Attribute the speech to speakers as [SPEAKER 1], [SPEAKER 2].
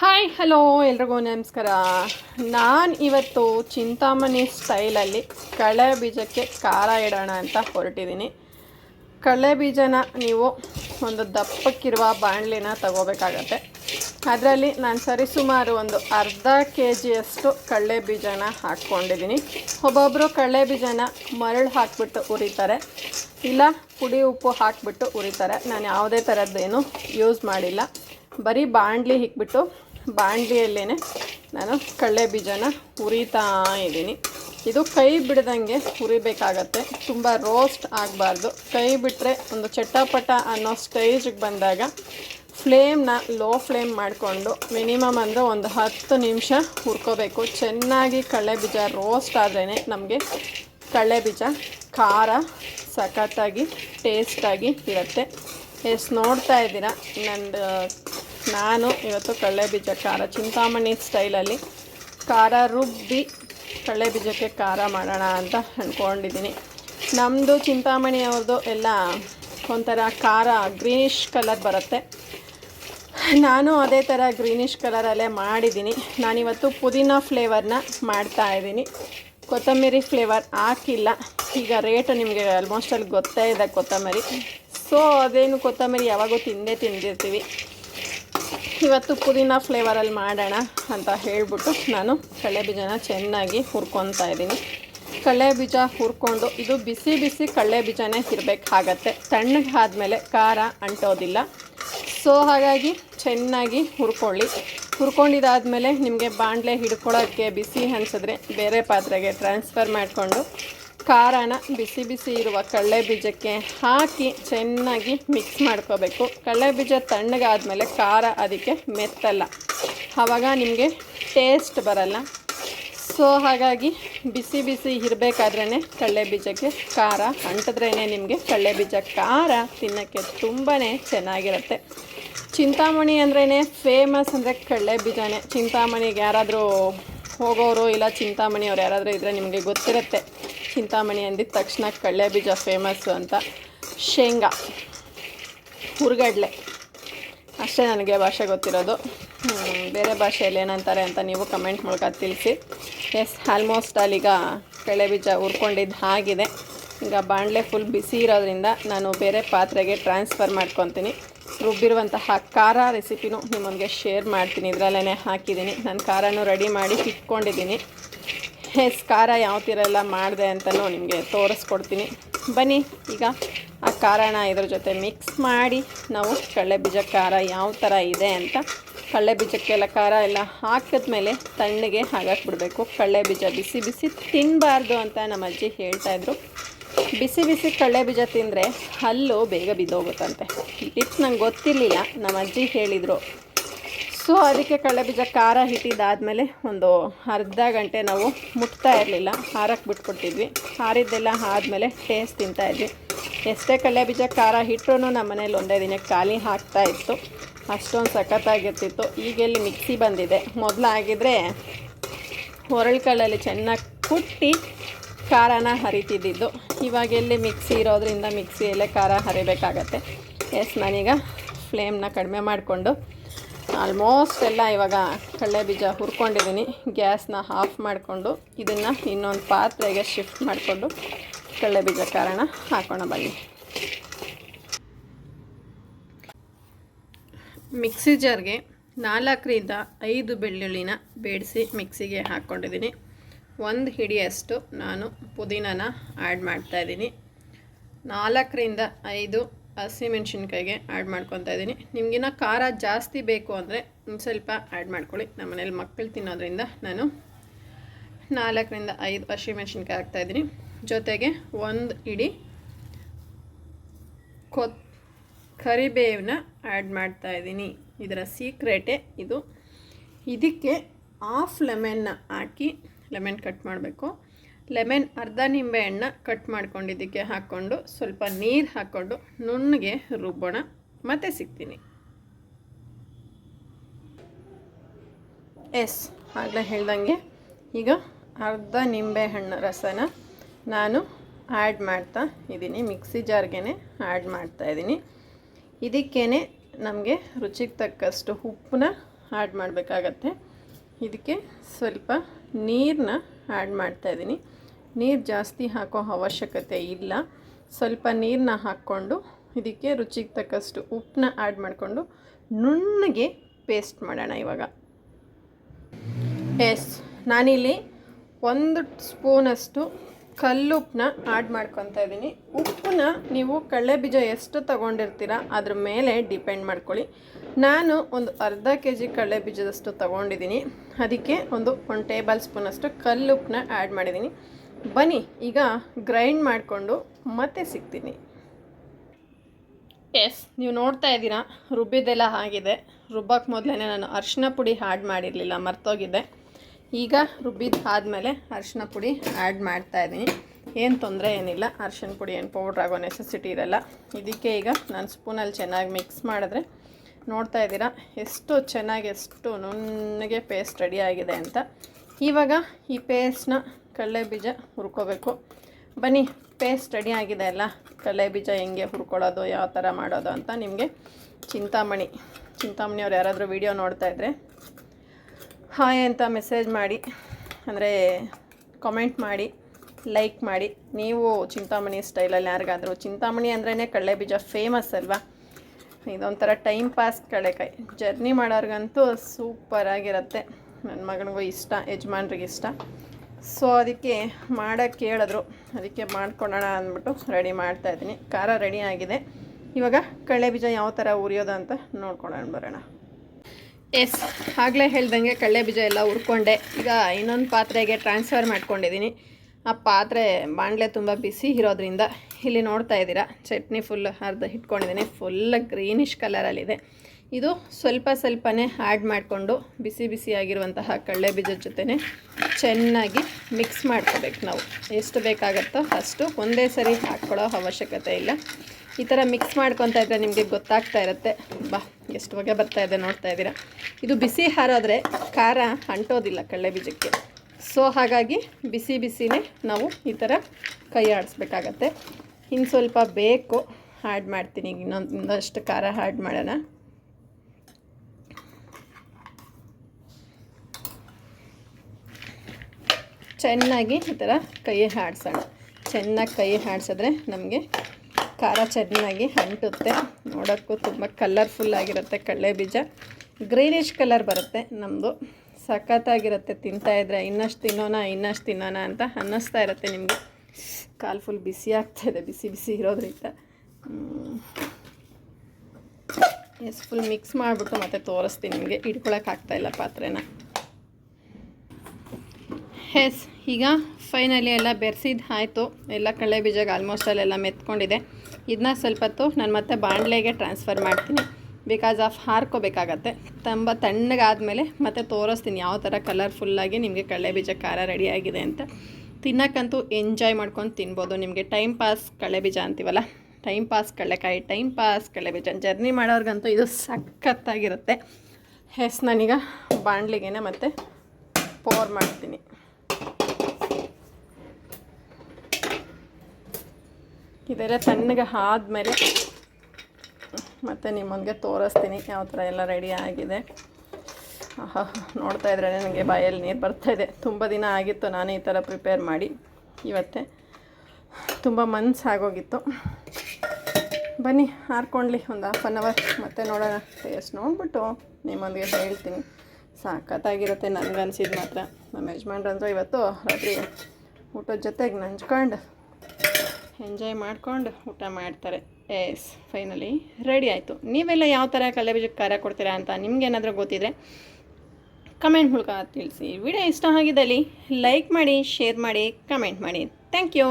[SPEAKER 1] Hi hello ಎಲ್ರಿಗೂ ನಮಸ್ಕಾರ. ನಾನು ಇವತ್ತು ಚಿಂತಾಮಣಿ ಸ್ಟೈಲಲ್ಲಿ ಕಳೆ ಬೀಜಕ್ಕೆ ಖಾರ ಇಡೋಣ ಅಂತ ಹೊರಟಿದ್ದೀನಿ. ಕಳೆ ಬೀಜನ ನೀವು ಒಂದು ದಪ್ಪಕ್ಕಿರುವ ಬಾಣಲಿನ ತಗೋಬೇಕಾಗತ್ತೆ. ಅದರಲ್ಲಿ ನಾನು ಸರಿಸುಮಾರು ಒಂದು ಅರ್ಧ ಕೆ ಜಿಯಷ್ಟು ಕಡಲೆ ಬೀಜನ ಹಾಕ್ಕೊಂಡಿದ್ದೀನಿ. ಒಬ್ಬೊಬ್ಬರು ಕಡಲೆ ಬೀಜನ ಮರಳು ಹಾಕಿಬಿಟ್ಟು ಉರಿತಾರೆ. ಇಲ್ಲ, ಪುಡಿ ಉಪ್ಪು ಹಾಕಿಬಿಟ್ಟು ಉರಿತಾರೆ. ನಾನು ಯಾವುದೇ ಥರದ್ದೇನು ಯೂಸ್ ಮಾಡಿಲ್ಲ. ಬರೀ ಬಾಣಲಿ ಇಕ್ಬಿಟ್ಟು ಬಾಣಲಿಯಲ್ಲೇ ನಾನು ಕಡಲೆ ಬೀಜನ ಹುರಿತಾ ಇದ್ದೀನಿ. ಇದು ಕೈ ಬಿಡ್ದಂಗೆ ಹುರಿಬೇಕಾಗತ್ತೆ. ತುಂಬ ರೋಸ್ಟ್ ಆಗಬಾರ್ದು. ಕೈ ಬಿಟ್ಟರೆ ಒಂದು ಚಟಪಟ ಅನ್ನೋ ಸ್ಟೇಜಿಗೆ ಬಂದಾಗ ಫ್ಲೇಮ್ನ ಲೋ ಫ್ಲೇಮ್ ಮಾಡಿಕೊಂಡು ಮಿನಿಮಮ್ ಅಂದರೆ ಒಂದು ಹತ್ತು ನಿಮಿಷ ಹುರ್ಕೋಬೇಕು. ಚೆನ್ನಾಗಿ ಕಡಲೆ ಬೀಜ ರೋಸ್ಟ್ ಆದ್ರೇ ನಮಗೆ ಕಡಲೆ ಬೀಜ ಖಾರ, ಸಖತ್ತಾಗಿ ಟೇಸ್ಟಾಗಿ ಇರುತ್ತೆ. ಎಷ್ಟು ನೋಡ್ತಾ ಇದ್ದೀರಾ? ನಂದು ನಾನು ಇವತ್ತು ಕಳ್ಳೆ ಬೀಜ ಖಾರ, ಚಿಂತಾಮಣಿ ಸ್ಟೈಲಲ್ಲಿ ಖಾರ, ರುಬ್ಬಿ ಕಡಲೆ ಬೀಜಕ್ಕೆ ಖಾರ ಮಾಡೋಣ ಅಂತ ಅಂದ್ಕೊಂಡಿದ್ದೀನಿ ನಮ್ಮದು ಚಿಂತಾಮಣಿಯವ್ರದ್ದು ಎಲ್ಲ ಒಂಥರ ಖಾರ ಗ್ರೀನಿಶ್ ಕಲರ್ ಬರುತ್ತೆ. ನಾನು ಅದೇ ಥರ ಗ್ರೀನಿಶ್ ಕಲರಲ್ಲೇ ಮಾಡಿದ್ದೀನಿ. ನಾನಿವತ್ತು ಪುದೀನ ಫ್ಲೇವರ್ನ ಮಾಡ್ತಾ ಇದ್ದೀನಿ. ಕೊತ್ತಂಬರಿ ಫ್ಲೇವರ್ ಹಾಕಿಲ್ಲ. ಈಗ ರೇಟು ನಿಮಗೆ ಆಲ್ಮೋಸ್ಟ್ ಅಲ್ಲಿ ಗೊತ್ತೇ ಇದೆ ಕೊತ್ತಂಬರಿ. ಸೊ ಅದೇನು ಕೊತ್ತಂಬರಿ ಯಾವಾಗೂ ತಿಂದೇ ತಿಂದಿರ್ತೀವಿ. ಇವತ್ತು ಪುದೀನ ಫ್ಲೇವರಲ್ಲಿ ಮಾಡೋಣ ಅಂತ ಹೇಳಿಬಿಟ್ಟು ನಾನು ಕಡಲೆ ಬೀಜನ ಚೆನ್ನಾಗಿ ಹುರ್ಕೊತಾ ಇದ್ದೀನಿ. ಬೀಜ ಹುರ್ಕೊಂಡು ಇದು ಬಿಸಿ ಬಿಸಿ ಕಡಲೆ ಬೀಜನೇ ಇರಬೇಕಾಗತ್ತೆ ತಣ್ಣಗೆ ಆದಮೇಲೆ ಖಾರ ಅಂಟೋದಿಲ್ಲ. ಸೊ ಹಾಗಾಗಿ ಚೆನ್ನಾಗಿ ಹುರ್ಕೊಳ್ಳಿ. ಹುರ್ಕೊಂಡಿದ್ದಾದಮೇಲೆ ನಿಮಗೆ ಬಾಣಲೆ ಹಿಡ್ಕೊಳ್ಳೋಕ್ಕೆ ಬಿಸಿ ಅನಿಸಿದ್ರೆ ಬೇರೆ ಪಾತ್ರೆಗೆ ಟ್ರಾನ್ಸ್ಫರ್ ಮಾಡಿಕೊಂಡು ಖಾರನ ಬಿಸಿ ಬಿಸಿ ಇರುವ ಕಡಲೆ ಬೀಜಕ್ಕೆ ಹಾಕಿ ಚೆನ್ನಾಗಿ ಮಿಕ್ಸ್ ಮಾಡ್ಕೋಬೇಕು. ಕಡಲೆ ಬೀಜ ತಣ್ಣಗಾದಮೇಲೆ ಖಾರ ಅದಕ್ಕೆ ಮೆತ್ತಲ್ಲ. ಆವಾಗ ನಿಮಗೆ ಟೇಸ್ಟ್ ಬರಲ್ಲ. ಸೊ ಹಾಗಾಗಿ ಬಿಸಿ ಬಿಸಿ ಇರಬೇಕಾದ್ರೇ ಕಡಲೆ ಬೀಜಕ್ಕೆ ಖಾರ ಅಂಟಿದ್ರೇ ನಿಮಗೆ ಕಡಲೆ ಬೀಜ ಖಾರ ತಿನ್ನೋಕ್ಕೆ ತುಂಬಾ ಚೆನ್ನಾಗಿರುತ್ತೆ. ಚಿಂತಾಮಣಿ ಅಂದ್ರೇ ಫೇಮಸ್ ಅಂದರೆ ಕಡಲೆ ಬೀಜನೇ. ಚಿಂತಾಮಣಿಗೆ ಯಾರಾದರೂ ಹೋಗೋರು ಇಲ್ಲ ಚಿಂತಾಮಣಿಯವ್ರು ಯಾರಾದರೂ ಇದ್ದರೆ ನಿಮಗೆ ಗೊತ್ತಿರುತ್ತೆ. ಚಿಂತಾಮಣಿ ಅಂದಿದ ತಕ್ಷಣ ಕಡಲೆ ಬೀಜ ಫೇಮಸ್ಸು ಅಂತ. ಶೇಂಗಾ, ಹುರ್ಗಡ್ಲೆ. ಅಷ್ಟೇ ನನಗೆ ಭಾಷೆ ಗೊತ್ತಿರೋದು. ಬೇರೆ ಭಾಷೆಯಲ್ಲಿ ಏನಂತಾರೆ ಅಂತ ನೀವು ಕಮೆಂಟ್ ಮೂಲಕ ತಿಳಿಸಿ. ಎಸ್ ಆಲ್ಮೋಸ್ಟ್ ಅಲ್ಲಿಗ ಕಡಲೆ ಬೀಜ ಹುರ್ಕೊಂಡಿದ್ದು ಆಗಿದೆ ಈಗ ಬಾಣಲೆ ಫುಲ್ ಬಿಸಿ ಇರೋದ್ರಿಂದ ನಾನು ಬೇರೆ ಪಾತ್ರೆಗೆ ಟ್ರಾನ್ಸ್ಫರ್ ಮಾಡ್ಕೊತೀನಿ. ರುಬ್ಬಿರುವಂತಹ ಖಾರ ರೆಸಿಪಿನೂ ನಿಮ್ಮೊಂದಿಗೆ ಶೇರ್ ಮಾಡ್ತೀನಿ. ಇದರಲ್ಲೇ ಹಾಕಿದ್ದೀನಿ. ನಾನು ಖಾರನೂ ರೆಡಿ ಮಾಡಿ ಇಟ್ಕೊಂಡಿದ್ದೀನಿ ಖಾರ ಯಾವ ಥರ ಎಲ್ಲ ಮಾಡಿದೆ ಅಂತಲೂ ನಿಮಗೆ ತೋರಿಸ್ಕೊಡ್ತೀನಿ. ಬನ್ನಿ, ಈಗ ಆ ಖಾರನ ಇದ್ರ ಜೊತೆ ಮಿಕ್ಸ್ ಮಾಡಿ ನಾವು ಕಳ್ಳೆ ಬೀಜ ಖಾರ ಯಾವ ಥರ ಇದೆ ಅಂತ ಕಡಲೆ ಬೀಜಕ್ಕೆಲ್ಲ ಖಾರ ಎಲ್ಲ ಹಾಕಿದ್ಮೇಲೆ ತಣ್ಣಗೆ ಹಾಗಾಕ್ಬಿಡ್ಬೇಕು ಕಳ್ಳೆ ಬೀಜ ಬಿಸಿ ಬಿಸಿ ತಿನ್ನಬಾರ್ದು ಅಂತ ನಮ್ಮ ಅಜ್ಜಿ ಹೇಳ್ತಾಯಿದ್ರು ಬಿಸಿ ಬಿಸಿ ಕಳ್ಳೆ ಬೀಜ ತಿಂದರೆ ಹಲ್ಲು ಬೇಗ ಬಿದ್ದೋಗುತ್ತಂತೆ. ಟಿಪ್ಸ್ ನಂಗೆ ಗೊತ್ತಿರಲಿಲ್ಲ. ನಮ್ಮ ಅಜ್ಜಿ ಹೇಳಿದರು. ಸೊ, ಅದಕ್ಕೆ ಕಡಲೆ ಬೀಜ ಖಾರ ಹಿಟ್ಟಿದ್ದಾದಮೇಲೆ ಒಂದು ಅರ್ಧ ಗಂಟೆ ನಾವು ಮುಟ್ತಾ ಇರಲಿಲ್ಲ ಹಾರಕ್ಕೆ ಬಿಟ್ಬಿಟ್ಟಿದ್ವಿ ಹಾರಿದ್ದೆಲ್ಲ ಆದಮೇಲೆ ಟೇಸ್ಟ್ ತಿಂತಾಯಿದ್ವಿ ಎಷ್ಟೇ ಕಡಲೆ ಬೀಜ ಖಾರ ಹಿಟ್ಟರು ನಮ್ಮ ಮನೇಲಿ ಒಂದೇ ದಿನಕ್ಕೆ ಖಾಲಿ ಹಾಕ್ತಾ ಇತ್ತು. ಅಷ್ಟೊಂದು ಸಖತ್ತಾಗಿರ್ತಿತ್ತು. ಈಗೆಲ್ಲಿ ಮಿಕ್ಸಿ ಬಂದಿದೆ. ಮೊದಲಾಗಿದ್ದರೆ ಹೊರಳ್ಕಲ್ಲಲ್ಲಿ ಚೆನ್ನಾಗಿ ಕುಟ್ಟಿ ಖಾರನ ಹರಿತಿದ್ದಿದ್ದು. ಇವಾಗ ಎಲ್ಲಿ ಮಿಕ್ಸಿ ಇರೋದ್ರಿಂದ ಮಿಕ್ಸಿಯಲ್ಲೇ ಖಾರ ಹರಿಬೇಕಾಗತ್ತೆ. ಎಸ್, ನಾನೀಗ ಫ್ಲೇಮ್ನ ಕಡಿಮೆ ಮಾಡಿಕೊಂಡು ಆಲ್ಮೋಸ್ಟ್ ಎಲ್ಲ ಇವಾಗ ಕಡಲೆ ಬೀಜ ಹುರ್ಕೊಂಡಿದ್ದೀನಿ. ಗ್ಯಾಸ್ನ ಆಫ್ ಮಾಡಿಕೊಂಡು ಇದನ್ನು ಇನ್ನೊಂದು ಪಾತ್ರೆಗೆ ಶಿಫ್ಟ್ ಮಾಡಿಕೊಂಡು ಕಡಲೆ ಬೀಜ ಕಾರಣ ಹಾಕೋಣ ಬನ್ನಿ. ಮಿಕ್ಸಿ ಜಾರ್ಗೆ ನಾಲ್ಕರಿಂದ ಐದು ಬೆಳ್ಳುಳ್ಳಿನ ಬೇಡಿಸಿ ಮಿಕ್ಸಿಗೆ ಹಾಕ್ಕೊಂಡಿದ್ದೀನಿ. ಒಂದು ಹಿಡಿಯಷ್ಟು ನಾನು ಪುದೀನನ ಆ್ಯಡ್ ಮಾಡ್ತಾಯಿದ್ದೀನಿ ನಾಲ್ಕರಿಂದ ಐದು ಹಸಿಮೆಣ್ಸಿನ್ಕಾಯಿಗೆ ಆ್ಯಡ್ ಮಾಡ್ಕೊತಾ ಇದ್ದೀನಿ. ನಿಮಗಿನ್ನ ಖಾರ ಜಾಸ್ತಿ ಬೇಕು ಅಂದರೆ ಒಂದು ಸ್ವಲ್ಪ ಆ್ಯಡ್ ಮಾಡ್ಕೊಳ್ಳಿ. ನಮ್ಮ ಮನೇಲಿ ಮಕ್ಕಳು ತಿನ್ನೋದ್ರಿಂದ ನಾನು ನಾಲ್ಕರಿಂದ ಐದು ಹಸಿಮೆಣ್ಸಿನ್ಕಾಯಿ ಹಾಕ್ತಾಯಿದ್ದೀನಿ ಜೊತೆಗೆ ಒಂದು ಇಡಿ ಕೊತ್ ಕರಿಬೇವನ್ನ ಆ್ಯಡ್ ಮಾಡ್ತಾ ಇದ್ದೀನಿ. ಇದರ ಸೀಕ್ರೆಟೇ ಇದು. ಇದಕ್ಕೆ ಹಾಫ್ ಲೆಮೆನ್ನ ಹಾಕಿ ಲೆಮೆನ್ ಕಟ್ ಮಾಡಬೇಕು. ಲೆಮನ್ ಅರ್ಧ ನಿಂಬೆಹಣ್ಣ ಕಟ್ ಮಾಡ್ಕೊಂಡಿದ್ದಕ್ಕೆ ಹಾಕ್ಕೊಂಡು ಸ್ವಲ್ಪ ನೀರು ಹಾಕ್ಕೊಂಡು ನುಣ್ಣಗೆ ರುಬ್ಬೋಣ. ಮತ್ತೆ ಸಿಗ್ತೀನಿ. ಎಸ್, ಆಗಲೇ ಹೇಳ್ದಂಗೆ. ಈಗ ಅರ್ಧ ನಿಂಬೆಹಣ್ಣು ರಸನ ನಾನು ಆ್ಯಡ್ ಮಾಡ್ತಾ ಇದ್ದೀನಿ ಮಿಕ್ಸಿ ಜಾರ್ಗೆ ಆ್ಯಡ್ ಮಾಡ್ತಾ ಇದ್ದೀನಿ ಇದಕ್ಕೇ ನಮಗೆ ರುಚಿಗೆ ತಕ್ಕಷ್ಟು ಉಪ್ಪನ್ನ ಆ್ಯಡ್ ಮಾಡಬೇಕಾಗತ್ತೆ. ಇದಕ್ಕೆ ಸ್ವಲ್ಪ ನೀರನ್ನ ಆ್ಯಡ್ ಮಾಡ್ತಾಯಿದ್ದೀನಿ ನೀರು ಜಾಸ್ತಿ ಹಾಕೋ ಅವಶ್ಯಕತೆ ಇಲ್ಲ. ಸ್ವಲ್ಪ ನೀರನ್ನ ಹಾಕ್ಕೊಂಡು ಇದಕ್ಕೆ ರುಚಿಗೆ ತಕ್ಕಷ್ಟು ಉಪ್ಪನ್ನ ಆ್ಯಡ್ ಮಾಡಿಕೊಂಡು ನುಣ್ಣಗೆ ಪೇಸ್ಟ್ ಮಾಡೋಣ ಇವಾಗ. ಎಸ್ ನಾನಿಲ್ಲಿ ಒಂದು ಸ್ಪೂನಷ್ಟು ಕಲ್ಲುಪ್ಪನ್ನ ಆ್ಯಡ್ ಮಾಡ್ಕೊತಾ ಇದ್ದೀನಿ. ಉಪ್ಪನ್ನ ನೀವು ಕಡಲೆ ಬೀಜ ಎಷ್ಟು ತೊಗೊಂಡಿರ್ತೀರ ಅದ್ರ ಮೇಲೆ ಡಿಪೆಂಡ್ ಮಾಡ್ಕೊಳ್ಳಿ. ನಾನು ಒಂದು ಅರ್ಧ ಕೆ ಜಿ ಕಡಲೆ ಬೀಜದಷ್ಟು ತೊಗೊಂಡಿದ್ದೀನಿ. ಅದಕ್ಕೆ ಒಂದು ಒಂದು ಟೇಬಲ್ ಸ್ಪೂನಷ್ಟು ಕಲ್ಲುಪ್ಪನ್ನ ಆ್ಯಡ್ ಮಾಡಿದ್ದೀನಿ. ಬನ್ನಿ, ಈಗ ಗ್ರೈಂಡ್ ಮಾಡಿಕೊಂಡು ಮತ್ತೆ ಸಿಗ್ತೀನಿ. ಎಸ್ ನೀವು ನೋಡ್ತಾ ಇದ್ದೀರಾ, ರುಬ್ಬಿದ್ದೆಲ್ಲ ಆಗಿದೆ. ರುಬ್ಬಕ್ಕೆ ಮೊದಲೇ ನಾನು ಅರ್ಶಿನ ಪುಡಿ ಆ್ಯಡ್ ಮಾಡಿರಲಿಲ್ಲ ಮರ್ತೋಗಿದ್ದೆ ಈಗ ರುಬ್ಬಿದ್ದು ಆದಮೇಲೆ ಅರಿಶಿನ ಪುಡಿ ಆ್ಯಡ್ ಮಾಡ್ತಾ ಇದ್ದೀನಿ. ಏನು ತೊಂದರೆ ಏನಿಲ್ಲ, ಅರಿಶಿನ ಪುಡಿ ಏನು ಪೌಡ್ರ್ ಆಗೋ ನೆಸೆಸಿಟಿ ಇರಲ್ಲ. ಇದಕ್ಕೆ ಈಗ ನಾನು ಸ್ಪೂನಲ್ಲಿ ಚೆನ್ನಾಗಿ ಮಿಕ್ಸ್ ಮಾಡಿದ್ರೆ ನೋಡ್ತಾ ಇದ್ದೀರಾ, ಎಷ್ಟು ಚೆನ್ನಾಗಿ, ಎಷ್ಟು ನುಣ್ಣಗೆ ಪೇಸ್ಟ್ ರೆಡಿ ಆಗಿದೆ ಅಂತ. ಇವಾಗ ಈ ಪೇಸ್ಟ್ನ ಕಡಲೆ ಬೀಜ ಹುರ್ಕೋಬೇಕು. ಬನ್ನಿ ಪೇಸ್ಟ್ ರೆಡಿ ಆಗಿದೆ ಅಲ್ಲ? ಕಡಲೆ ಬೀಜ ಹೆಂಗೆ ಹುರ್ಕೊಳ್ಳೋದು, ಯಾವ ಥರ ಮಾಡೋದು ಅಂತ ನಿಮಗೆ ಚಿಂತಾಮಣಿ. ಚಿಂತಾಮಣಿ ಅವ್ರು ಯಾರಾದರೂ ವೀಡಿಯೋ ನೋಡ್ತಾ ಇದ್ದರೆ ಹಾಯ್ ಅಂತ ಮೆಸೇಜ್ ಮಾಡಿ, ಅಂದರೆ ಕಾಮೆಂಟ್ ಮಾಡಿ ಲೈಕ್ ಮಾಡಿ. ನೀವು ಚಿಂತಾಮಣಿ ಸ್ಟೈಲಲ್ಲಿ ಯಾರಿಗಾದರೂ, ಚಿಂತಾಮಣಿ ಅಂದ್ರೇ ಕಡಲೆ ಬೀಜ ಫೇಮಸ್ ಅಲ್ವಾ? ಇದೊಂಥರ ಟೈಮ್ ಪಾಸ್ ಕಡಲೆಕಾಯಿ. ಜರ್ನಿ ಮಾಡೋರ್ಗಂತೂ ಸೂಪರಾಗಿರುತ್ತೆ ನನ್ನ ಮಗನಿಗೂ ಇಷ್ಟ ಯಜಮಾನ್ರಿಗೆ ಇಷ್ಟ ಸೊ ಅದಕ್ಕೆ ಮಾಡೋಕ್ಕೆ ಹೇಳಿದ್ರು ಅದಕ್ಕೆ ಮಾಡ್ಕೊಳೋಣ ಅಂದ್ಬಿಟ್ಟು ರೆಡಿ ಮಾಡ್ತಾಯಿದ್ದೀನಿ ಖಾರ ರೆಡಿ ಆಗಿದೆ. ಇವಾಗ ಕಡಲೆ ಬೀಜ ಯಾವ ಥರ ಉರಿಯೋದ ಅಂತ ನೋಡ್ಕೊಳ್ಳೋಣ ಬರೋಣ. ಎಸ್ ಆಗಲೇ ಹೇಳ್ದಂಗೆ ಕಡಲೆ ಬೀಜ ಎಲ್ಲ ಹುರ್ಕೊಂಡೆ ಈಗ ಇನ್ನೊಂದು ಪಾತ್ರೆಗೆ ಟ್ರಾನ್ಸ್ಫರ್ ಮಾಡ್ಕೊಂಡಿದ್ದೀನಿ. ಆ ಪಾತ್ರೆ ಬಾಣಲೆ ತುಂಬ ಬಿಸಿ ಇರೋದ್ರಿಂದ ಇಲ್ಲಿ ನೋಡ್ತಾ ಇದ್ದೀರಾ, ಚಟ್ನಿ ಫುಲ್ ಅರ್ಧ ಇಟ್ಕೊಂಡಿದ್ದೀನಿ ಫುಲ್ ಗ್ರೀನಿಶ್ ಕಲರಲ್ಲಿದೆ ಇದು ಸ್ವಲ್ಪ ಸ್ವಲ್ಪನೇ ಆ್ಯಡ್ ಮಾಡಿಕೊಂಡು ಬಿಸಿ ಬಿಸಿಯಾಗಿರುವಂತಹ ಕಡಲೆ ಬೀಜದ ಜೊತೆ ಚೆನ್ನಾಗಿ ಮಿಕ್ಸ್ ಮಾಡ್ಕೋಬೇಕು ನಾವು. ಎಷ್ಟು ಬೇಕಾಗುತ್ತೋ ಅಷ್ಟು ಒಂದೇ ಸರಿ ಹಾಕ್ಕೊಳ್ಳೋ ಅವಶ್ಯಕತೆ ಇಲ್ಲ. ಈ ಥರ ಮಿಕ್ಸ್ ಮಾಡ್ಕೊತಾ ಇದ್ದರೆ ನಿಮಗೆ ಗೊತ್ತಾಗ್ತಾ ಇರುತ್ತೆ. ಬಾ, ಎಷ್ಟು ಬಗೆ ಬರ್ತಾ ಇದೆ ನೋಡ್ತಾ ಇದ್ದೀರಾ? ಇದು ಬಿಸಿ ಹಾರಾದರೆ ಖಾರ ಅಂಟೋದಿಲ್ಲ ಕಡಲೆ ಬೀಜಕ್ಕೆ. ಸೊ ಹಾಗಾಗಿ ಬಿಸಿ ಬಿಸಿನೇ ನಾವು ಈ ಥರ ಕೈ ಆಡಿಸ್ಬೇಕಾಗತ್ತೆ. ಇನ್ನು ಸ್ವಲ್ಪ ಬೇಕು ಆ್ಯಡ್ ಮಾಡ್ತೀನಿ. ಇನ್ನೊಂದು, ಇನ್ನೊಂದಷ್ಟು ಖಾರ ಆ್ಯಡ್ ಮಾಡೋಣ. ಚೆನ್ನಾಗಿ ಈ ಥರ ಕೈ ಆಡಿಸೋಣ. ಚೆನ್ನಾಗಿ ಕೈ ಆಡಿಸಿದ್ರೆ ನಮಗೆ ಖಾರ ಚೆನ್ನಾಗಿ ಅಂಟುತ್ತೆ. ನೋಡೋಕ್ಕೂ ತುಂಬ ಕಲರ್ಫುಲ್ ಆಗಿರುತ್ತೆ ಕಡಲೆ ಬೀಜ. ಗ್ರೀನಿಶ್ ಕಲರ್ ಬರುತ್ತೆ. ನಮ್ಮದು ಸಖತ್ತಾಗಿರುತ್ತೆ. ತಿಂತಾಯಿದ್ರೆ ಇನ್ನಷ್ಟು ತಿನ್ನೋಣ ಇನ್ನಷ್ಟು ತಿನ್ನೋಣ ಅಂತ ಅನ್ನಿಸ್ತಾ ಇರುತ್ತೆ ನಿಮಗೆ. ಕಾಲು ಫುಲ್ ಬಿಸಿ ಆಗ್ತಾಯಿದೆ ಬಿಸಿ ಬಿಸಿ ಇರೋದ್ರಿಂದ. ಎಸ್ ಫುಲ್ ಮಿಕ್ಸ್ ಮಾಡಿಬಿಟ್ಟು ಮತ್ತೆ ತೋರಿಸ್ತೀನಿ ನಿಮಗೆ. ಇಟ್ಕೊಳಕ್ಕಾಗ್ತಾಯಿಲ್ಲ ಪಾತ್ರೆನ. ಎಸ್ ಈಗ ಫೈನಲಿ ಎಲ್ಲ ಬೆರೆಸಿದ್ದು ಆಯಿತು. ಎಲ್ಲ ಕಡಲೆ ಬೀಜಗೆ ಆಲ್ಮೋಸ್ಟ್ ಅಲ್ಲೆಲ್ಲ ಮೆತ್ಕೊಂಡಿದೆ. ಇದನ್ನ ಸ್ವಲ್ಪ ಹೊತ್ತು ನಾನು ಮತ್ತೆ ಬಾಣಲೆಗೆ ಟ್ರಾನ್ಸ್ಫರ್ ಮಾಡ್ತೀನಿ. ಬಿಕಾಸ್ ಆಫ್ ಹಾರ್ಕೋಬೇಕಾಗತ್ತೆ. ತುಂಬ ತಣ್ಣಗಾದಮೇಲೆ ಮತ್ತೆ ತೋರಿಸ್ತೀನಿ ಯಾವ ಥರ ಕಲರ್ಫುಲ್ಲಾಗಿ ನಿಮಗೆ ಕಳೆ ಬೀಜ ಖಾರ ರೆಡಿಯಾಗಿದೆ ಅಂತ. ತಿನ್ನೋಕ್ಕಂತೂ ಎಂಜಾಯ್ ಮಾಡ್ಕೊಂಡು ತಿನ್ಬೋದು. ನಿಮಗೆ ಟೈಮ್ ಪಾಸ್ ಕಳೆ ಬೀಜ ಅಂತೀವಲ್ಲ? ಟೈಮ್ ಪಾಸ್ ಕಳೆಕಾಯಿ ಟೈಮ್ ಪಾಸ್ ಕಳೆ ಬೀಜ. ಜರ್ನಿ ಮಾಡೋರ್ಗಂತೂ ಇದು ಸಖತ್ತಾಗಿರುತ್ತೆ. ಎಸ್ ನಾನೀಗ ಬಾಣಲಿಗೆನೆ ಮತ್ತೆ ಪೋರ್ ಮಾಡ್ತೀನಿ. ಇದೆಲ್ಲ ತಣ್ಣಗೆ ಆದಮೇಲೆ ಮತ್ತು ನಿಮ್ಮೊಂದಿಗೆ ತೋರಿಸ್ತೀನಿ. ಯಾವ ಥರ ಎಲ್ಲ ರೆಡಿ ಆಗಿದೆ. ಆಹಾ, ನೋಡ್ತಾ ಇದ್ರೆ ನನಗೆ ಬಾಯಲ್ಲಿ ನೀರು ಬರ್ತಾಯಿದೆ ತುಂಬ ದಿನ ಆಗಿತ್ತು ನಾನೇ ಈ ಥರ ಪ್ರಿಪೇರ್ ಮಾಡಿ. ಇವತ್ತೇ ತುಂಬ ಮನ್ಸು ಆಗೋಗಿತ್ತು. ಬನ್ನಿ ಹಾರ್ಕೊಂಡ್ಲಿ ಒಂದು ಹಾಫ್ ಆನ್ ಅವರ್ ಮತ್ತೆ ನೋಡೋಣ. ಟೇಸ್ಟ್ ನೋಡ್ಬಿಟ್ಟು ನಿಮ್ಮೊಂದಿಗೆ ಹೇಳ್ತೀನಿ. ಸಾಕತ್ತಾಗಿರುತ್ತೆ ನನಗನ್ಸಿದ್ದು ಮಾತ್ರ. ನಮ್ಮ ಯಜಮಾನ್ರಂದ್ರೆ ಇವತ್ತು ರಾತ್ರಿ ಊಟದ ಜೊತೆಗೆ ನಂಚ್ಕೊಂಡು ಎಂಜಾಯ್ ಮಾಡ್ಕೊಂಡು ಊಟ ಮಾಡ್ತಾರೆ. ಎಸ್ ಫೈನಲಿ ರೆಡಿ ಆಯಿತು. ನೀವೆಲ್ಲ ಯಾವ ಥರ ಕಲ್ಲೆ ಬೀಜಕ್ಕೆ ಖಾರ ಕೊಡ್ತೀರಾ ಅಂತ ನಿಮ್ಗೇನಾದರೂ ಗೊತ್ತಿದ್ರೆ ಕಮೆಂಟ್ ಮೂಲಕ ತಿಳಿಸಿ. ವಿಡಿಯೋ ಇಷ್ಟ ಆಗಿದ್ದಲ್ಲಿ ಲೈಕ್ ಮಾಡಿ ಶೇರ್ ಮಾಡಿ ಕಮೆಂಟ್ ಮಾಡಿ. Thank you